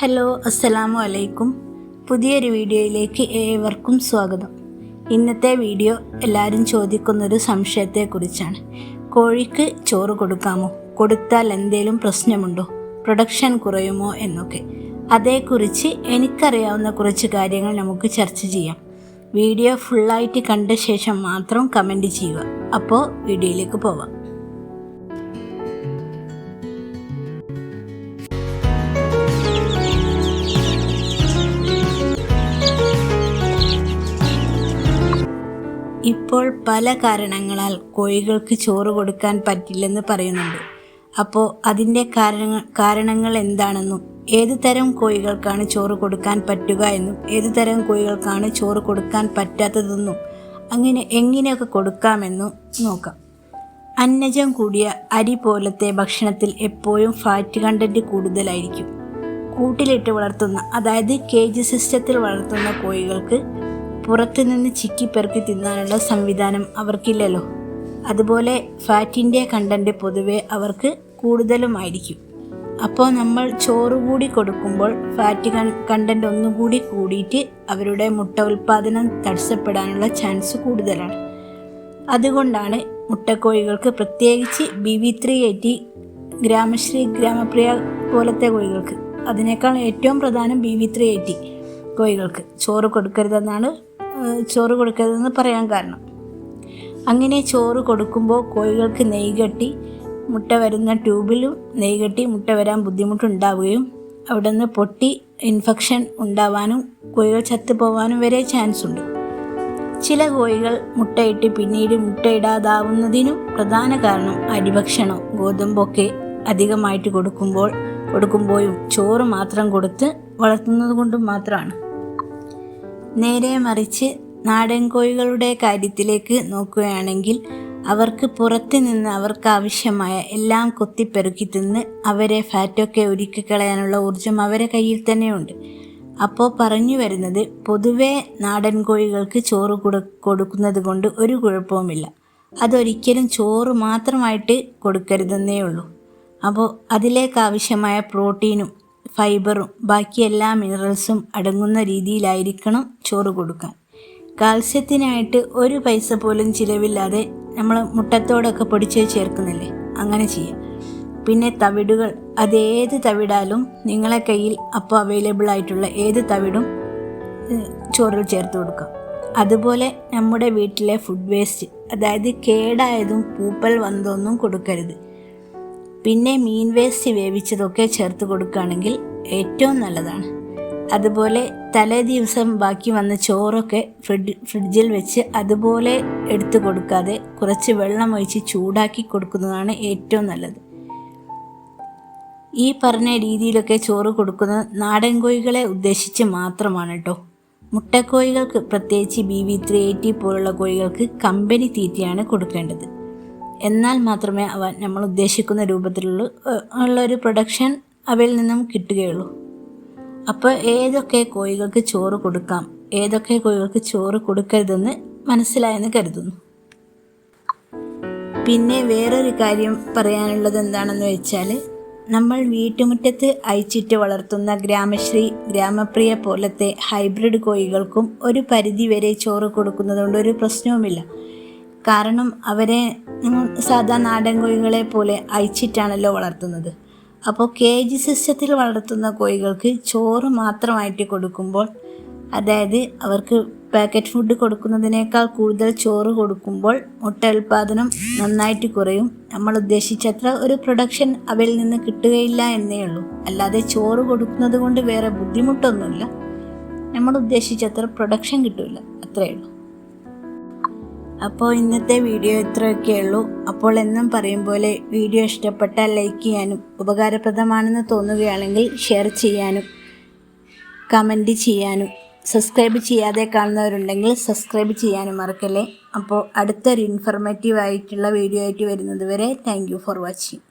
Hello അസ്സലാമു അലൈക്കും. പുതിയൊരു വീഡിയോയിലേക്ക് ഏവർക്കും സ്വാഗതം. ഇന്നത്തെ വീഡിയോ എല്ലാവരും ചോദിക്കുന്നൊരു സംശയത്തെക്കുറിച്ചാണ്. കോഴിക്ക് ചോറ് കൊടുക്കാമോ? കൊടുത്താൽ എന്തേലും പ്രശ്നമുണ്ടോ? പ്രൊഡക്ഷൻ കുറയുമോ എന്നൊക്കെ. അതേക്കുറിച്ച് എനിക്കറിയാവുന്ന കുറച്ച് കാര്യങ്ങൾ നമുക്ക് ചർച്ച ചെയ്യാം. വീഡിയോ ഫുള്ളായിട്ട് കണ്ട ശേഷം മാത്രം കമന്റ് ചെയ്യുക. അപ്പോൾ വീഡിയോയിലേക്ക് പോവാം. ഇപ്പോൾ പല കാരണങ്ങളാൽ കോഴികൾക്ക് ചോറ് കൊടുക്കാൻ പറ്റില്ലെന്ന് പറയുന്നുണ്ട്. അപ്പോൾ അതിന്റെ കാരണങ്ങൾ കാരണങ്ങൾ എന്താണെന്നും ഏതു തരം കോഴികൾക്കാണ് ചോറ് കൊടുക്കാൻ പറ്റുക എന്നും ഏതു തരം കോഴികൾക്കാണ് ചോറ് കൊടുക്കാൻ പറ്റാത്തതെന്നും അങ്ങനെ എങ്ങനെയൊക്കെ കൊടുക്കാമെന്നും നോക്കാം. അന്നജം കൂടിയ അരി പോലത്തെ ഭക്ഷണത്തിൽ എപ്പോഴും ഫാറ്റ് കണ്ടന്റ് കൂടുതലായിരിക്കും. കൂട്ടിലിട്ട് വളർത്തുന്ന അതായത് കേജ് സിസ്റ്റത്തിൽ വളർത്തുന്ന കോഴികൾക്ക് പുറത്തുനിന്ന് ചിക്കിപ്പെറുക്കി തിന്നാനുള്ള സംവിധാനം അവർക്കില്ലല്ലോ. അതുപോലെ ഫാറ്റിന്റെ കണ്ടന്റ് പൊതുവെ അവർക്ക് കൂടുതലുമായിരിക്കും. അപ്പോൾ നമ്മൾ ചോറ് കൂടി കൊടുക്കുമ്പോൾ ഫാറ്റ് കണ്ടന്റ് ഒന്നുകൂടി കൂടിയിട്ട് അവരുടെ മുട്ട ഉൽപ്പാദനം തടസ്സപ്പെടാനുള്ള ചാൻസ് കൂടുതലാണ്. അതുകൊണ്ടാണ് മുട്ടക്കോഴികൾക്ക് പ്രത്യേകിച്ച് B V three eighty Gramasree Gramapriya പോലത്തെ കോഴികൾക്ക്. അതിനേക്കാൾ ഏറ്റവും പ്രധാനം ബി വി ത്രീ എയ്റ്റി കോഴികൾക്ക്. ചോറ് കൊടുക്കരുതെന്നാണ് ചോറ് കൊടുക്കരുതെന്ന് പറയാൻ കാരണം. അങ്ങനെ ചോറ് കൊടുക്കുമ്പോൾ കോഴികൾക്ക് നെയ് കെട്ടി മുട്ട വരുന്ന ട്യൂബിലും നെയ് കെട്ടി മുട്ട വരാൻ ബുദ്ധിമുട്ടുണ്ടാവുകയും അവിടെ നിന്ന് പൊട്ടി ഇൻഫെക്ഷൻ ഉണ്ടാവാനും കോഴികൾ ചത്തുപോകാനും വരെ ചാൻസ് ഉണ്ട്. ചില കോഴികൾ മുട്ടയിട്ട് പിന്നീട് മുട്ടയിടാതാവുന്നതിനും പ്രധാന കാരണം അരിഭക്ഷണം. ഗോതമ്പൊക്കെ അധികമായിട്ട് കൊടുക്കുമ്പോൾ കൊടുക്കുമ്പോഴും ചോറ് മാത്രം കൊടുത്ത് വളർത്തുന്നത് കൊണ്ടും മാത്രമാണ്. നേരെ മറിച്ച് നാടൻ കോഴികളുടെ കാര്യത്തിലേക്ക് നോക്കുകയാണെങ്കിൽ അവർക്ക് പുറത്തു നിന്ന് അവർക്ക് ആവശ്യമായ എല്ലാം കൊത്തിപ്പെറുക്കി തിന്ന് അവരെ ഫാറ്റൊക്കെ ഒരുക്കി കളയാനുള്ള ഊർജം അവരെ കയ്യിൽ തന്നെയുണ്ട്. അപ്പോൾ പറഞ്ഞു വരുന്നത് പൊതുവേ നാടൻ കോഴികൾക്ക് ചോറ് കൊടു കൊടുക്കുന്നത് കൊണ്ട് ഒരു കുഴപ്പവുമില്ല. അതൊരിക്കലും ചോറ് മാത്രമായിട്ട് കൊടുക്കരുതെന്നേ ഉള്ളൂ അപ്പോൾ അതിലേക്കാവശ്യമായ പ്രോട്ടീനും ഫൈബറും ബാക്കി എല്ലാ മിനറൽസും അടങ്ങുന്ന രീതിയിലായിരിക്കണം ചോറ് കൊടുക്കാൻ. കാൽസ്യത്തിനായിട്ട് ഒരു പൈസ പോലും ചിലവില്ലാതെ നമ്മൾ മുട്ടത്തോടൊക്കെ പൊടിച്ച് ചേർക്കുന്നില്ലേ? അങ്ങനെ ചെയ്യാം. പിന്നെ തവിടുകൾ. അതേത് തവിടാലും നിങ്ങളെ കയ്യിൽ അപ്പോൾ അവൈലബിൾ ആയിട്ടുള്ള ഏത് തവിടും ചോറിൽ ചേർത്ത് കൊടുക്കാം. അതുപോലെ നമ്മുടെ വീട്ടിലെ ഫുഡ് വേസ്റ്റ് അതായത് കേടായതും പൂപ്പൽ വന്നതൊന്നും കൊടുക്കരുത്. പിന്നെ മീൻ വേസ്റ്റ് വേവിച്ചതൊക്കെ ചേർത്ത് കൊടുക്കുകയാണെങ്കിൽ ഏറ്റവും നല്ലതാണ്. അതുപോലെ തലേ ദിവസം ബാക്കി വന്ന ചോറൊക്കെ ഫ്രിഡ് ഫ്രിഡ്ജിൽ വെച്ച് അതുപോലെ എടുത്തു കൊടുക്കാതെ കുറച്ച് വെള്ളം ഒഴിച്ച് ചൂടാക്കി കൊടുക്കുന്നതാണ് ഏറ്റവും നല്ലത്. ഈ പറഞ്ഞ രീതിയിലൊക്കെ ചോറ് കൊടുക്കുന്നത് നാടൻ കോഴികളെ ഉദ്ദേശിച്ച് മാത്രമാണ് കേട്ടോ മുട്ടക്കോഴികൾക്ക് പ്രത്യേകിച്ച് ബി വി ത്രീ എയ്റ്റി പോലുള്ള കോഴികൾക്ക് കമ്പനി തീറ്റയാണ് കൊടുക്കേണ്ടത്. എന്നാൽ മാത്രമേ അവ നമ്മൾ ഉദ്ദേശിക്കുന്ന രൂപത്തിലുള്ള ഉള്ള ഒരു പ്രൊഡക്ഷൻ അവയിൽ നിന്നും കിട്ടുകയുള്ളൂ. അപ്പോൾ ഏതൊക്കെ കോഴികൾക്ക് ചോറ് കൊടുക്കാം ഏതൊക്കെ കോഴികൾക്ക് ചോറ് കൊടുക്കരുതെന്ന് മനസ്സിലായെന്ന് കരുതുന്നു. പിന്നെ വേറൊരു കാര്യം പറയാനുള്ളത് എന്താണെന്ന് വെച്ചാൽ നമ്മൾ വീട്ടുമുറ്റത്ത് അയച്ചിട്ട് വളർത്തുന്ന ഗ്രാമശ്രീ ഗ്രാമപ്രിയ പോലത്തെ ഹൈബ്രിഡ് കോഴികൾക്കും ഒരു പരിധി വരെ ചോറ് കൊടുക്കുന്നതുകൊണ്ട് ഒരു പ്രശ്നവുമില്ല. കാരണം അവരെ സാധാ നാടൻ കോഴികളെ പോലെ അയച്ചിട്ടാണല്ലോ വളർത്തുന്നത്. അപ്പോൾ കെ ജി സിസ്റ്റത്തിൽ വളർത്തുന്ന കോഴികൾക്ക് ചോറ് മാത്രമായിട്ട് കൊടുക്കുമ്പോൾ അതായത് അവർക്ക് പാക്കറ്റ് ഫുഡ് കൊടുക്കുന്നതിനേക്കാൾ കൂടുതൽ ചോറ് കൊടുക്കുമ്പോൾ മുട്ട ഉൽപ്പാദനം നന്നായിട്ട് കുറയും. നമ്മൾ ഉദ്ദേശിച്ചത്ര ഒരു പ്രൊഡക്ഷൻ അവയിൽ നിന്ന് കിട്ടുകയില്ല എന്നേ ഉള്ളൂ. അല്ലാതെ ചോറ് കൊടുക്കുന്നത് കൊണ്ട് വേറെ ബുദ്ധിമുട്ടൊന്നുമില്ല. നമ്മൾ ഉദ്ദേശിച്ചത്ര പ്രൊഡക്ഷൻ കിട്ടില്ല അത്രയേ ഉള്ളൂ. അപ്പോൾ ഇന്നത്തെ വീഡിയോ ഇത്രയൊക്കെ ഉള്ളൂ. അപ്പോൾ എന്നും പറയും പോലെ വീഡിയോ ഇഷ്ടപ്പെട്ടാൽ ലൈക്ക് ചെയ്യാനും ഉപകാരപ്രദമാണെന്ന് തോന്നുകയാണെങ്കിൽ ഷെയർ ചെയ്യാനും കമന്റ് ചെയ്യാനും സബ്സ്ക്രൈബ് ചെയ്യാതെ കാണുന്നവരുണ്ടെങ്കിൽ സബ്സ്ക്രൈബ് ചെയ്യാനും മറക്കല്ലേ? അപ്പോൾ അടുത്തൊരു ഇൻഫർമേറ്റീവ് ആയിട്ടുള്ള വീഡിയോ ആയിട്ട് വരുന്നത് വരെ താങ്ക് ഫോർ വാച്ചിങ്